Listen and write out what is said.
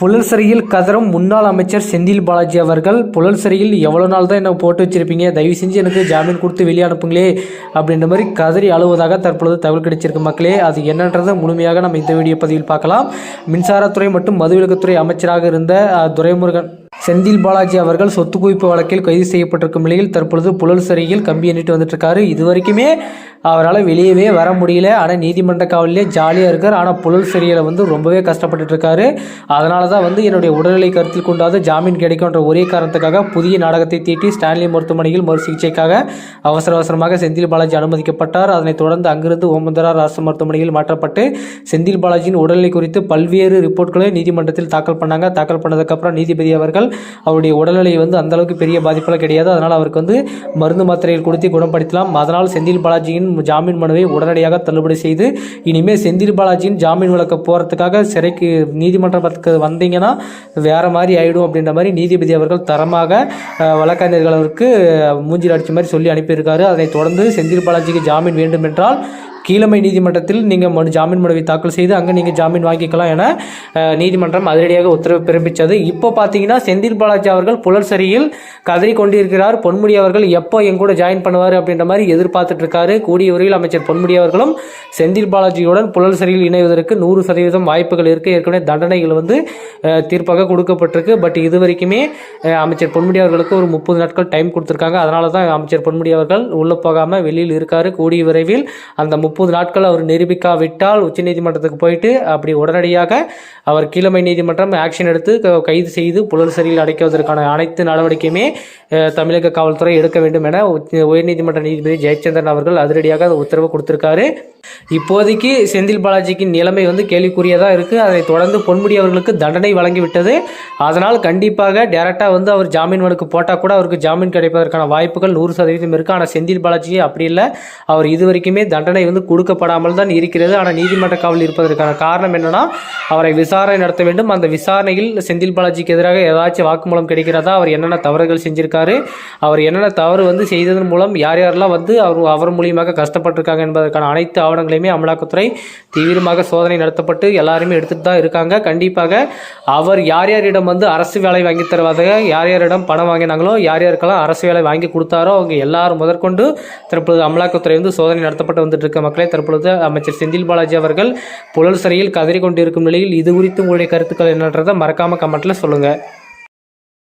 புழல் சிறையில் கதறும் முன்னாள் அமைச்சர் செந்தில் பாலாஜி அவர்கள் புழல் சிறையில் எவ்வளோ நாள் தான் என்னை போட்டு வச்சிருப்பீங்க? தயவு செஞ்சு எனக்கு ஜாமீன் கொடுத்து வெளியே அனுப்புங்களே அப்படின்ற மாதிரி கதறி அழுவதாக தற்பொழுது தகவல் கிடைச்சிருக்கு மக்களே. அது என்னன்றதை முழுமையாக நம்ம இந்த வீடியோ பதிவில் பார்க்கலாம். மின்சாரத்துறை மற்றும் மதுவிலக்குத்துறை அமைச்சராக இருந்த துரைமுருகன் செந்தில் பாலாஜி அவர்கள் சொத்து குவிப்பு வழக்கில் கைது செய்யப்பட்டிருக்கும் நிலையில் தற்பொழுது புழல் சிறையில் கம்பி எண்ணிட்டு வந்துட்டு இருக்காரு இது வரைக்குமே அவரால் வெளியவே வர முடியல. ஆனால் நீதிமன்ற காவலிலே ஜாலியாக இருக்கார். ஆனால் புழல் சிறையில் வந்து ரொம்பவே கஷ்டப்பட்டுட்டு இருக்காரு அதனால தான் வந்து என்னுடைய உடல்நிலை கருத்தில் கொண்டாது ஜாமீன் கிடைக்கும்ன்ற ஒரே காரணத்துக்காக புதிய நாடகத்தை தீட்டி ஸ்டான்லி மருத்துவமனையில் மறு சிகிச்சைக்காக அவசர அவசரமாக செந்தில் பாலாஜி அனுமதிக்கப்பட்டார். அதனைத் தொடர்ந்து அங்கிருந்து ஓமந்தரா அரசு மருத்துவமனையில் மாற்றப்பட்டு செந்தில் பாலாஜியின் உடல்நிலை குறித்து பல்வேறு ரிப்போர்ட்களை நீதிமன்றத்தில் தாக்கல் பண்ணாங்க. தாக்கல் பண்ணதுக்கப்புறம் நீதிபதி அவர்கள் அவருடைய உடல்நிலை வந்து அந்தளவுக்கு பெரிய பாதிப்பெல்லாம் கிடையாது. அதனால் அவருக்கு வந்து மருந்து மாத்திரைகள் கொடுத்து குணப்படுத்தலாம் அதனால் செந்தில் பாலாஜியின் ஜாமீன் மனுவை உடனடியாக தள்ளுபடி செய்து இனிமேல் செந்தில் பாலாஜியின் ஜாமீன் வழக்க போகிறதுக்காக சிறைக்கு நீதிமன்றத்துக்கு வந்தீங்கன்னா வேறு மாதிரி ஆகிடும் அப்படின்ற மாதிரி நீதிபதி அவர்கள் தரமாக வழக்கறிஞர்கள் அவருக்கு மூஞ்சில் அடித்த மாதிரி சொல்லி அனுப்பியிருக்காரு. அதனைத் தொடர்ந்து செந்தில் பாலாஜிக்கு ஜாமீன் வேண்டும் என்றால் கீழமை நீதிமன்றத்தில் நீங்கள் மனு ஜாமீன் மனுவை தாக்கல் செய்து அங்கே நீங்கள் ஜாமீன் வாங்கிக்கலாம் என நீதிமன்றம் அதிரடியாக உத்தரவு பிறப்பித்தது. இப்போ பார்த்தீங்கன்னா செந்தில் பாலாஜி அவர்கள் புலர்சரியில் சிறையில் கதறி கொண்டிருக்கிறார். பொன்முடி அவர்கள் எப்போ என் கூட ஜாயின் பண்ணுவார் அப்படின்ற மாதிரி எதிர்பார்த்துட்டு இருக்காரு. கூடிய உரையில் அமைச்சர் பொன்முடி அவர்களும் செந்தில் பாலாஜியுடன் புலர்சரியில் இணைவதற்கு நூறு சதவீதம் வாய்ப்புகள் இருக்குது ஏற்கனவே தண்டனைகள் வந்து தீர்ப்பாக கொடுக்கப்பட்டிருக்கு. பட் இது வரைக்குமே அமைச்சர் பொன்முடி அவர்களுக்கு ஒரு முப்பது நாட்கள் டைம் கொடுத்துருக்காங்க. அதனால தான் அமைச்சர் பொன்முடி அவர்கள் உள்ளே போகாமல் வெளியில் இருக்கார். கூடிய விரைவில் அந்த முப்பது முப்பது நாட்கள் அவர் நிரூபிக்காவிட்டால் உச்சநீதிமன்றத்துக்கு போயிட்டு அப்படி உடனடியாக அவர் கீழமை நீதிமன்றம் ஆக்ஷன் எடுத்து க- கைது செய்து புலல் சிறையில் அடைக்குவதற்கான அனைத்து நடவடிக்கையுமே தமிழக காவல்துறை எடுக்க வேண்டும் என உயர்நீதிமன்ற நீதிபதி ஜெயச்சந்திரன் அவர்கள் அதிரடியாக அந்த உத்தரவு கொடுத்திருக்காரு. இப்போதைக்கு செந்தில் பாலாஜிக்கு நிலைமை வந்து கேள்விக்குரியதாக இருக்குது அதை தொடர்ந்து பொன்முடி அவர்களுக்கு தண்டனை வழங்கிவிட்டது. அதனால் கண்டிப்பாக டேரெக்டாக வந்து அவர் ஜாமீன் மனுக்கு போட்டால் கூட அவருக்கு ஜாமீன் கிடைப்பதற்கான வாய்ப்புகள் நூறு சதவீதம் இருக்குது ஆனால் செந்தில் பாலாஜி அப்படி இல்லை. அவர் இது வரைக்குமே தண்டனை வந்து கொடுக்கப்படாமல் தான் இருக்கிறது. ஆனால் நீதிமன்ற காவல் இருப்பதற்கான காரணம் என்னென்னா அவரை விசாரணை நடத்த வேண்டும். அந்த விசாரணையில் செந்தில் பாலாஜிக்கு எதிராக ஏதாச்சும் வாக்குமூலம் கிடைக்கிறதா? அவர் என்னென்ன தவறுகள் செஞ்சிருக்காரு? அவர் என்னென்ன தவறு வந்து செய்ததன் மூலம் யார் யாரெல்லாம் வந்து அவர் அவர் மூலியமாக கஷ்டப்பட்டிருக்காங்க என்பதற்கான அனைத்து ஆவணங்களையுமே அமலாக்கத்துறை தீவிரமாக சோதனை நடத்தப்பட்டு எல்லாருமே எடுத்துட்டு தான் இருக்காங்க. கண்டிப்பாக அவர் யார் யாரிடம் வந்து அரசு வேலை வாங்கி தருவதாக யார் யாரிடம் பணம் வாங்கினாங்களோ யார் யாருக்கெல்லாம் அரசு வேலை வாங்கி கொடுத்தாரோ அவங்க எல்லாரும் முதற்கொண்டு தற்பொழுது அமலாக்கத்துறை வந்து சோதனை நடத்தப்பட்டு வந்துட்டு இருக்க மக்களே தற்பொழுது அமைச்சர் செந்தில் பாலாஜி அவர்கள் புழல் சிறையில் கதறி கொண்டிருக்கும் நிலையில் இது குறித்து உங்களுடைய கருத்துக்கள் என்னன்றதை மறக்காம கமெண்ட்டில் சொல்லுங்க.